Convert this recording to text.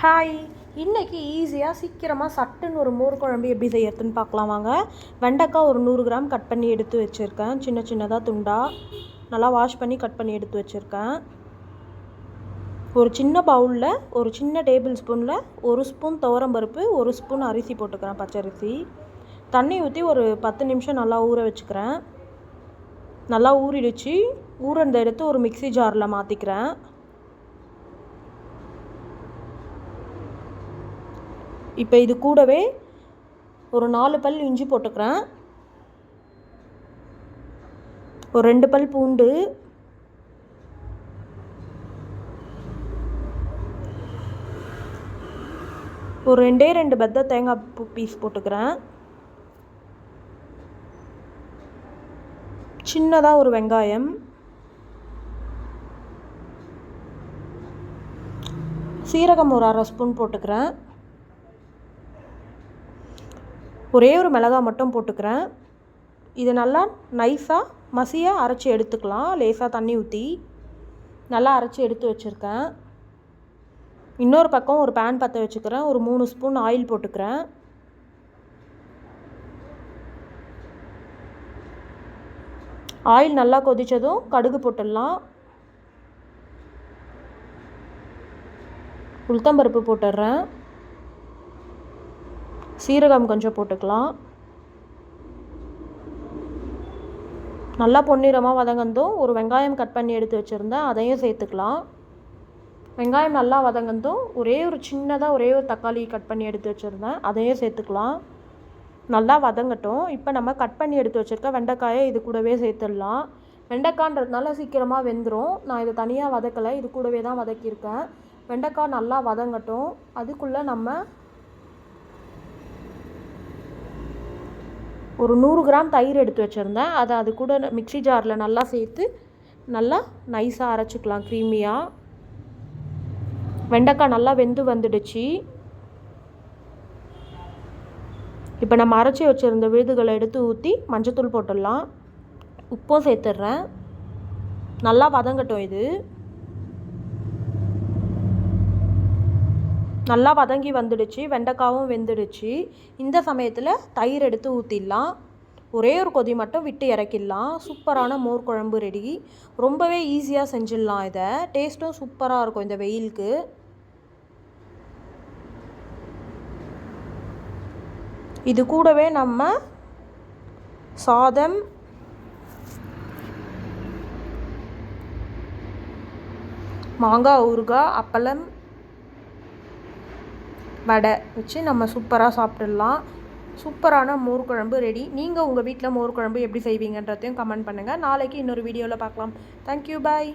Hi. இன்றைக்கி ஈஸியாக சீக்கிரமாக சட்டுன்னு ஒரு மோர் குழம்பு எப்படி செய்யறதுன்னு பார்க்கலாம் வாங்க. வெண்டைக்காய் ஒரு நூறு கிராம் கட் பண்ணி எடுத்து வச்சுருக்கேன். சின்ன சின்னதாக துண்டா நல்லா வாஷ் பண்ணி கட் பண்ணி எடுத்து வச்சுருக்கேன். ஒரு சின்ன பவுலில் ஒரு சின்ன டேபிள் ஸ்பூனில் ஒரு ஸ்பூன் துவரம்பருப்பு ஒரு ஸ்பூன் அரிசி போட்டுக்கிறேன் பச்சரிசி. தண்ணி ஊற்றி ஒரு பத்து நிமிஷம் நல்லா ஊற வச்சுக்கிறேன். நல்லா ஊறிடுச்சு. ஊறந்த எடுத்து ஒரு மிக்ஸி ஜாரில் மாற்றிக்கிறேன் இப்போ இது கூடவே ஒரு நாலு பல் இஞ்சி போட்டுக்கிறேன். ஒரு ரெண்டு பல் பூண்டு. ஒரு ரெண்டே ரெண்டு பெத்த தேங்காய் பூ பீஸ் போட்டுக்கிறேன். சின்னதாக ஒரு வெங்காயம். சீரகம் ஒரு அரை ஸ்பூன் போட்டுக்கிறேன். ஒரே ஒரு மிளகா மட்டும் போட்டுக்கிறேன். இது நல்லா நைஸாக மசியாக அரைச்சி எடுத்துக்கலாம். லேசாக தண்ணி ஊற்றி நல்லா அரைச்சி எடுத்து வச்சுருக்கேன். இன்னொரு பக்கம் ஒரு பேன் பற்ற வச்சுக்கிறேன். ஒரு மூணு ஸ்பூன் ஆயில் போட்டுக்கிறேன். ஆயில் நல்லா கொதித்ததும் கடுகு போட்டுடலாம். உளுத்தம்பருப்பு போட்டுடுறேன். சீரகம் கொஞ்சம் போட்டுக்கலாம். நல்லா பொன்னிறமாக வதங்கந்தும் ஒரு வெங்காயம் கட் பண்ணி எடுத்து வச்சுருந்தேன் அதையும் சேர்த்துக்கலாம். வெங்காயம் நல்லா வதங்கந்தும் ஒரே ஒரு சின்னதாக ஒரே ஒரு தக்காளி கட் பண்ணி எடுத்து வச்சுருந்தேன் அதையும் சேர்த்துக்கலாம். நல்லா வதங்கட்டும். இப்போ நம்ம கட் பண்ணி எடுத்து வச்சுருக்க வெண்டைக்காயை இது கூடவே சேர்த்துடலாம். வெண்டைக்கான்றதுனால சீக்கிரமாக வெந்துடும் நான் இதை தனியாக வதக்கலை. இது கூடவே தான் வதக்கியிருக்கேன். வெண்டைக்காய் நல்லா வதங்கட்டும். அதுக்குள்ளே நம்ம ஒரு நூறு கிராம் தயிர் எடுத்து வச்சுருந்தேன். அதை அது கூட மிக்ஸி ஜாரில் நல்லா சேர்த்து நல்லா நைஸாக அரைச்சிக்கலாம். க்ரீமியாக வெண்டைக்காய் நல்லா வெந்து வந்துடுச்சு. இப்போ நம்ம அரைச்சி வச்சுருந்த விழுதுகளை எடுத்து ஊற்றி மஞ்சத்தூள் போட்டுடலாம். உப்பும் சேர்த்துட்றேன். நல்லா வதங்கட்டும் இது. நல்லா வதங்கி வந்துடுச்சு வெண்டைக்காவும் வெந்துடுச்சு. இந்த சமயத்தில் தயிர் எடுத்து ஊற்றிடலாம் ஒரே ஒரு கொதி மட்டும் விட்டு இறக்கிடலாம். சூப்பரான மோர் குழம்பு ரெடி ரொம்பவே ஈஸியாக செஞ்சிடலாம் இதை. டேஸ்ட்டும் சூப்பராக இருக்கும் இந்த வெயிலுக்கு. இது கூடவே நம்ம சாதம் மாங்காய் ஊறுகாய் அப்பளம் வடை வச்சு நம்ம சூப்பராக சாப்பிட்டுடலாம் சூப்பரான மோர் குழம்பு ரெடி நீங்கள் உங்கள் வீட்டில் மோர் குழம்பு எப்படி செய்வீங்கன்றதையும் கமெண்ட் பண்ணுங்கள் நாளைக்கு இன்னொரு வீடியோவில் பார்க்கலாம். Thank you bye